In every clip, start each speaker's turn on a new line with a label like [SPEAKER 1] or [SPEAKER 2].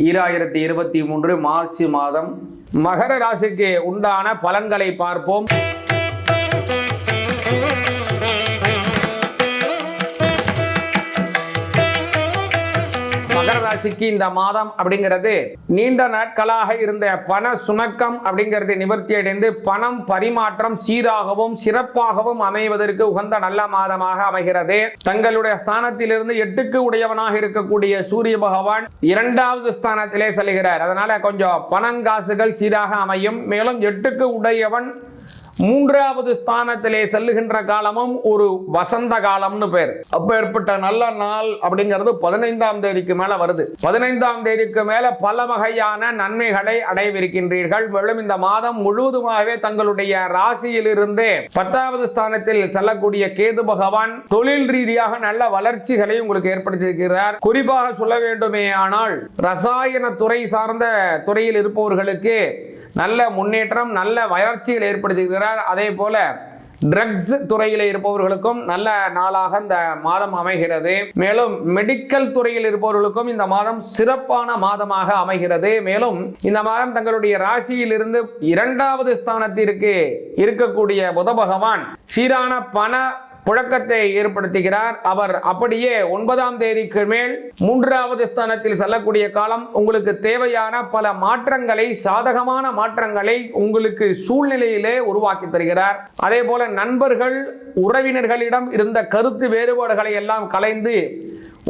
[SPEAKER 1] ஈராயிரத்தி இருபத்தி மூன்று மார்ச் மாதம் மகர ராசிக்கு உண்டான பலன்களை பார்ப்போம். ராசிக்கு இந்த மாதம் அப்படிங்கிறது நீண்ட நாட்களாக இருந்த பண சுணக்கம் அப்படிங்கிறது நிவர்த்தி அடைந்து பணம் பரிமாற்றம் சீராகவும் சிறப்பாகவும் அமைவதற்கு உகந்த நல்ல மாதமாக அமைகிறது. தங்களுடைய ஸ்தானத்திலிருந்து எட்டுக்கு உடையவனாக இருக்கக்கூடிய சூரிய பகவான் இரண்டாவது ஸ்தானத்திலே செல்கிறார். அதனால கொஞ்சம் பணம் காசுகள் சீராக அமையும். மேலும் எட்டுக்கு உடையவன் மூன்றாவது ஸ்தானத்திலே செல்லுகின்ற காலமும் ஒரு வசந்த காலம்னு பேர். அப்ப ஏற்பட்ட நல்ல நாள் அப்படிங்கிறது பதினைந்தாம் தேதிக்கு மேல வருது. பதினைந்தாம் தேதிக்கு மேல பல வகையான நன்மைகளை அடைவிருக்கின்றீர்கள். மேலும் இந்த மாதம் முழுவதுமாகவே தங்களுடைய ராசியிலிருந்தே பத்தாவது ஸ்தானத்தில் செல்லக்கூடிய கேது பகவான் தொழில் ரீதியாக நல்ல வளர்ச்சிகளை உங்களுக்கு ஏற்படுத்தியிருக்கிறார். குறிப்பாக சொல்ல வேண்டுமே ஆனால் ரசாயன துறை சார்ந்த துறையில் இருப்பவர்களுக்கு நல்ல முன்னேற்றம் நல்ல வளர்ச்சிகள் ஏற்படுத்துகிறார் அதே போல ட்ரக்ஸ் துறையில் இருப்பவர்களுக்கும் நல்ல நாளாக இந்த மாதம் அமைகிறது. மேலும் மெடிக்கல் துறையில் இருப்பவர்களுக்கும் இந்த மாதம் சிறப்பான மாதமாக அமைகிறது. மேலும் இந்த மாதம் தங்களுடைய ராசியிலிருந்து இரண்டாவது ஸ்தானத்திற்கு இருக்கக்கூடிய புத பகவான் சீரான பண புழக்கத்தை ஏற்படுத்துகிறார் அவர். அப்படியே ஒன்பதாம் தேதிக்கு மேல் மூன்றாவது ஸ்தானத்தில் செல்லக்கூடிய காலம் உங்களுக்கு தேவையான பல மாற்றங்களை சாதகமான மாற்றங்களை உங்களுக்கு சூழ்நிலையிலே உருவாக்கி தருகிறார். அதே போல நண்பர்கள் உறவினர்களிடம் இருந்த கருத்து வேறுபாடுகளை எல்லாம் கலைந்து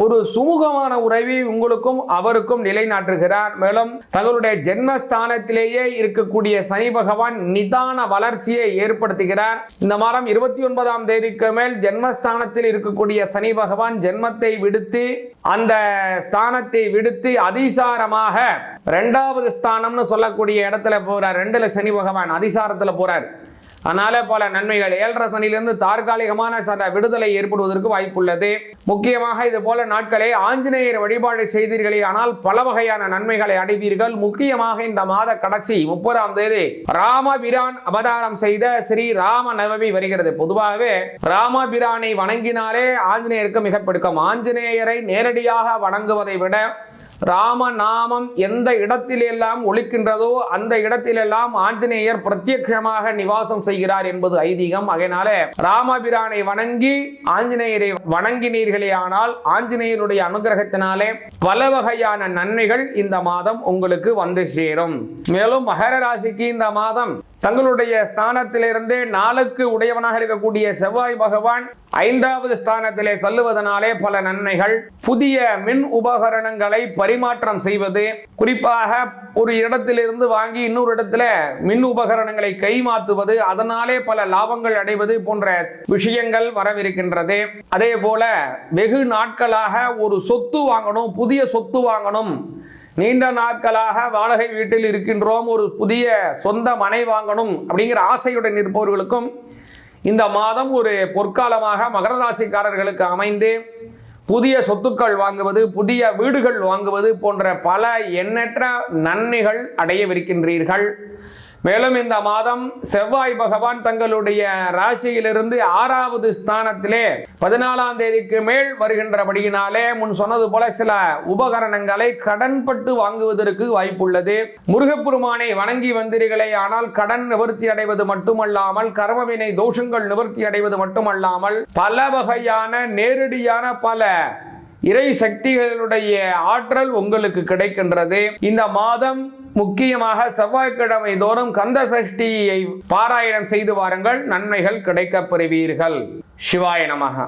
[SPEAKER 1] ஒரு சுமூகமான உறவை உங்களுக்கும் அவருக்கும் நிலைநாட்டுகிறார். மேலும் தங்களுடைய ஜென்மஸ்தானத்திலேயே இருக்கக்கூடிய சனி பகவான் நிதான வளர்ச்சியை ஏற்படுத்துகிறார். இந்த மாதம் இருபத்தி ஒன்பதாம் தேதிக்கு மேல் ஜென்மஸ்தானத்தில் இருக்கக்கூடிய சனி பகவான் ஜென்மத்தை விடுத்து அந்த ஸ்தானத்தை விடுத்து அதிசாரமாக ரெண்டாவது ஸ்தானம்னு சொல்லக்கூடிய இடத்துல போறார். ரெண்டுல சனி பகவான் அதிசாரத்துல போறார். அதனால பல நன்மைகள். ஏழரை சனியிலிருந்து தற்காலிகமான சில விடுதலை ஏற்படுவதற்கு வாய்ப்புள்ளது. முக்கியமாக இது போல நாட்களே ஆஞ்சநேயர் வழிபாடு செய்தீர்களே ஆனால் பல வகையான நன்மைகளை அடைவீர்கள். முக்கியமாக இந்த மாத கடைசி முப்பதாம் தேதி ராமபிரான் அவதாரம் செய்த ஸ்ரீ ராம நவமி வருகிறது. பொதுவாகவே ராமபிரானை வணங்கினாலே ஆஞ்சநேயருக்கு மிக பிடிக்கும். ஆஞ்சநேயரை நேரடியாக வணங்குவதை விட ராம நாமம் எந்த இடத்திலெல்லாம் ஒழிக்கின்றதோ அந்த இடத்திலெல்லாம் ஆஞ்சநேயர் பிரத்யட்சமாக நிவாசம் செய்கிறார் என்பது ஐதீகம். அதனால ராமபிரானை வணங்கி ஆஞ்சநேயரை வணங்கினீர்களே ஆனால் ஆஞ்சநேயருடைய அனுகிரகத்தினாலே பல வகையான நன்மைகள் இந்த மாதம் உங்களுக்கு வந்து சேரும். மேலும் மகர ராசிக்கு இந்த மாதம் தங்களுடைய ஸ்தானத்திலிருந்தே நாளுக்கு உடையவனாக இருக்கக்கூடிய செவ்வாய் பகவான் ஐந்தாவது ஸ்தானத்திலே செல்லுவதனாலே பல நன்மைகள். புதிய மின் உபகரணங்களை பரிமாற்றம் செய்வது. குறிப்பாக ஒரு இடத்திலிருந்து வாங்கி இன்னொரு இடத்துல மின் உபகரணங்களை கைமாத்துவது அதனாலே பல லாபங்கள் அடைவது போன்ற விஷயங்கள் வரவிருக்கின்றது. அதே போல வெகு நாட்களாக ஒரு சொத்து வாங்கணும் புதிய சொத்து வாங்கணும். நீண்ட நாட்களாக வாடகை வீட்டில் இருக்கின்றோம். ஒரு புதிய சொந்த மனை வாங்கணும் அப்படிங்கிற ஆசையுடன் இருப்பவர்களுக்கும் இந்த மாதம் ஒரு பொற்காலமாக மகர ராசிக்காரர்களுக்கு அமைந்து புதிய சொத்துக்கள் வாங்குவது புதிய வீடுகள் வாங்குவது போன்ற பல எண்ணற்ற நன்மைகள் அடையவிருக்கின்றீர்கள். மேலும் இந்த மாதம் செவ்வாய் பகவான் தங்களுடைய ராசியிலிருந்து ஆறாவது ஸ்தானத்திலே பதினாலாம் தேதிக்கு மேல் வருகின்றபடியினாலே முன் சொன்னது போல சில உபகரணங்களை கடன்பட்டு வாங்குவதற்கு வாய்ப்புள்ளது. முருகப்பெருமானை வணங்கி வந்தீர்களே ஆனால் கடன் நிவர்த்தி அடைவது மட்டுமல்லாமல் கர்மவினை தோஷங்கள் நிவர்த்தி அடைவது மட்டுமல்லாமல் பல வகையான நேரடியான பல இறை சக்திகளுடைய ஆற்றல் உங்களுக்கு கிடைக்கின்றது. இந்த மாதம் முக்கியமாக செவ்வாய்க்கிழமை தோறும் கந்த சஷ்டியை பாராயணம் செய்து வாருங்கள். நன்மைகள் கிடைக்கப் பெறுவீர்கள். சிவாய நமகா